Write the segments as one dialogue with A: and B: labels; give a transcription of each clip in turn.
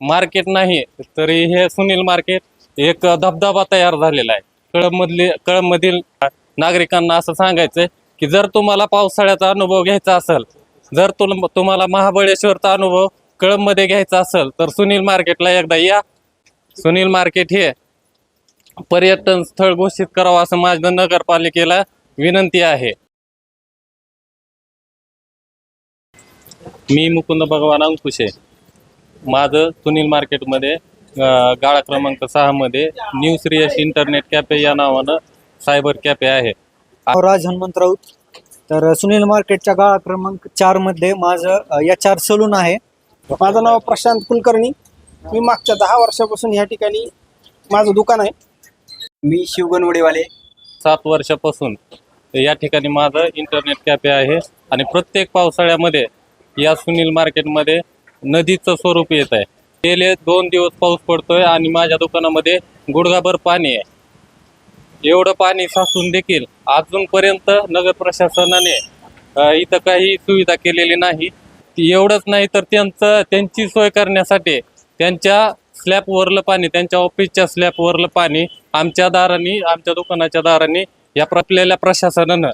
A: Market नाही तरी हे सुनील मार्केट एक धबधबा तयार झालेला आहे. कळममधली कळममधील नागरिकांना असं सांगायचंय की जर तुम्हाला पावसाळ्याचा अनुभव घ्यायचा असेल जर तुम तुम्हाला महाबळेश्वरचा अनुभव कळममध्ये घ्यायचा असेल तर सुनील मार्केटला एकदा या. सुनील मार्केट हे पर्यटन स्थळ घोषित करावं असं माझं नगरपालिकेला विनंती आहे. मी मुकुंद भगवान अंकुश आहे. माझं सुनील मार्केटमध्ये गाळा क्रमांक सहामध्ये न्यू श्रेयस इंटरनेट कॅफे या नावानं सायबर कॅफे आहे.
B: राज हनुमंत राऊत. तर सुनील मार्केटच्या गाळा क्रमांक चारमध्ये माझं या चार सलून आहे.
C: माझं नाव प्रशांत कुलकर्णी. मी मागच्या दहा वर्षापासून ह्या ठिकाणी माझं दुकान आहे.
D: मी शिवगणवडेवाले
A: सात वर्षापासून या ठिकाणी माझं इंटरनेट कॅफे आहे आणि प्रत्येक पावसाळ्यामध्ये या सुनील मार्केटमध्ये नदीचं स्वरूप येत आहे. गेले दोन दिवस पाऊस पडतोय आणि माझ्या दुकानामध्ये गुडघाभर पाणी आहे. एवढं पाणी साचून देखील अजूनपर्यंत नगर प्रशासनाने इथं काही सुविधा केलेली नाही. एवढंच नाही तर त्यांचं त्यांची सोय करण्यासाठी त्यांच्या स्लॅबवरलं पाणी त्यांच्या ऑफिसच्या स्लॅबवरलं पाणी आमच्या दारांनी आमच्या दुकानाच्या दारांनी या प्रपलेल्या प्रशासनानं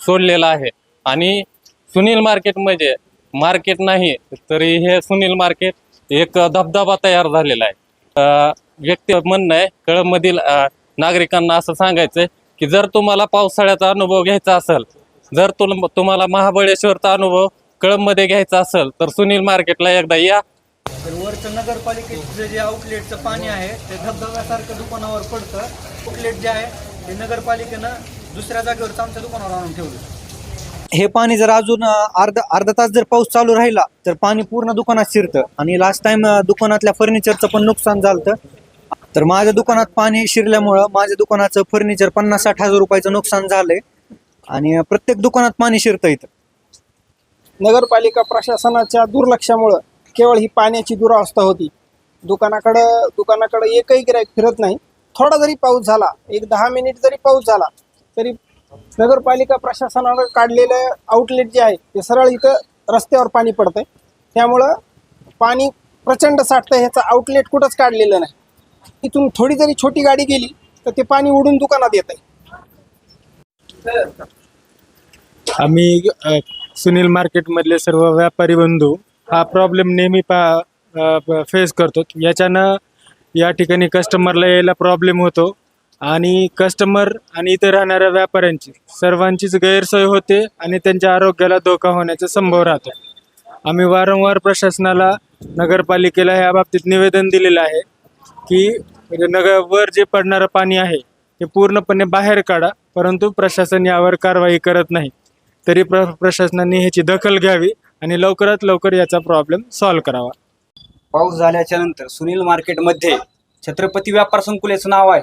A: सोडलेलं आहे. आणि सुनील मार्केट म्हणजे मार्केट नाही तरी हे सुनील मार्केट एक धबधबा तयार झालेला आहे. व्यक्ती म्हणणं आहे कळंबमधील नागरिकांना असं सांगायचं की जर तुम्हाला पावसाळ्याचा अनुभव घ्यायचा असेल जर तुला तुम्हाला महाबळेश्वरचा अनुभव कळममध्ये घ्यायचा असेल तर सुनील मार्केटला एकदा या.
B: तर वरचं नगरपालिकेचं जे आउटलेटचं पाणी आहे ते धबधब्यासारखं दुकानावर पडतं. आउटलेट जे आहे ते नगरपालिकेनं दुसऱ्या जागेवर आमच्या दुकानावर आणून ठेवलं. हे पाणी जर अजून अर्धा अर्धा तास जर पाऊस चालू राहिला तर पाणी पूर्ण दुकानात शिरतं. आणि लास्ट टाइम दुकानातल्या फर्निचरचं पण नुकसान झालं तर माझ्या दुकानात पाणी शिरल्यामुळं माझ्या दुकानाचं फर्निचर पन्नास साठ हजार रुपयाचं नुकसान झालंय. आणि प्रत्येक दुकानात पाणी शिरतं इथं.
C: नगरपालिका प्रशासनाच्या दुर्लक्षामुळं केवळ ही पाण्याची दुरावस्था होती. दुकानाकडं दुकानाकडं एकही गिराईक फिरत नाही. थोडा जरी पाऊस झाला एक दहा मिनिट जरी पाऊस झाला तरी नगरपालिका प्रशासनानं काढलेलं आउटलेट जे आहे ते सरळ इथं रस्त्यावर पाणी पडतंय. त्यामुळं पाणी प्रचंड साठतं ह्याचं आउटलेट कुठंच काढलेलं नाही. तिथून थोडी जरी छोटी गाडी गेली तर ते पाणी उडून दुकानात येत आहे
E: आम्ही अ, सुनील मार्केटमधले सर्व व्यापारी बंधू हा प्रॉब्लेम नेहमी पा फेस करतो. याच्यानं या ठिकाणी कस्टमरला यायला प्रॉब्लेम होतो. आणि कस्टमर आणि इथे राहणाऱ्या व्यापाऱ्यांची सर्वांचीच गैरसोय होते आणि त्यांच्या आरोग्याला धोका होण्याचा संभव राहतो. आम्ही वारंवार प्रशासनाला नगरपालिकेला या बाबतीत निवेदन दिलेलं आहे की म्हणजे नगरवर जे पडणारं पाणी आहे ते पूर्णपणे बाहेर काढा परंतु प्रशासन यावर कारवाई करत नाही. तरी प्र प्रशासनाने ह्याची दखल घ्यावी आणि लवकरात लवकर याचा प्रॉब्लेम सॉल्व्ह करावा.
D: पाऊस झाल्याच्यानंतर सुनील मार्केटमध्ये छत्रपती व्यापार संकुलाचं नाव आहे.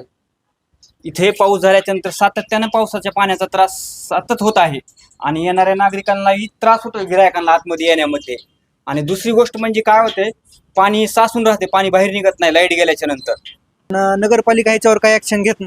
D: इथे पाऊस झाल्याच्यानंतर सातत्यानं पावसाच्या पाण्याचा त्रास सतत होत आहे. आणि येणाऱ्या नागरिकांनाही त्रास होतो गिरायकांना आतमध्ये येण्यामध्ये. आणि दुसरी गोष्ट म्हणजे काय होते पाणी साचून राहते पाणी बाहेर निघत नाही लाइट गेल्याच्यानंतर
B: न- नगरपालिका ह्याच्यावर काही ऍक्शन घेत नाही?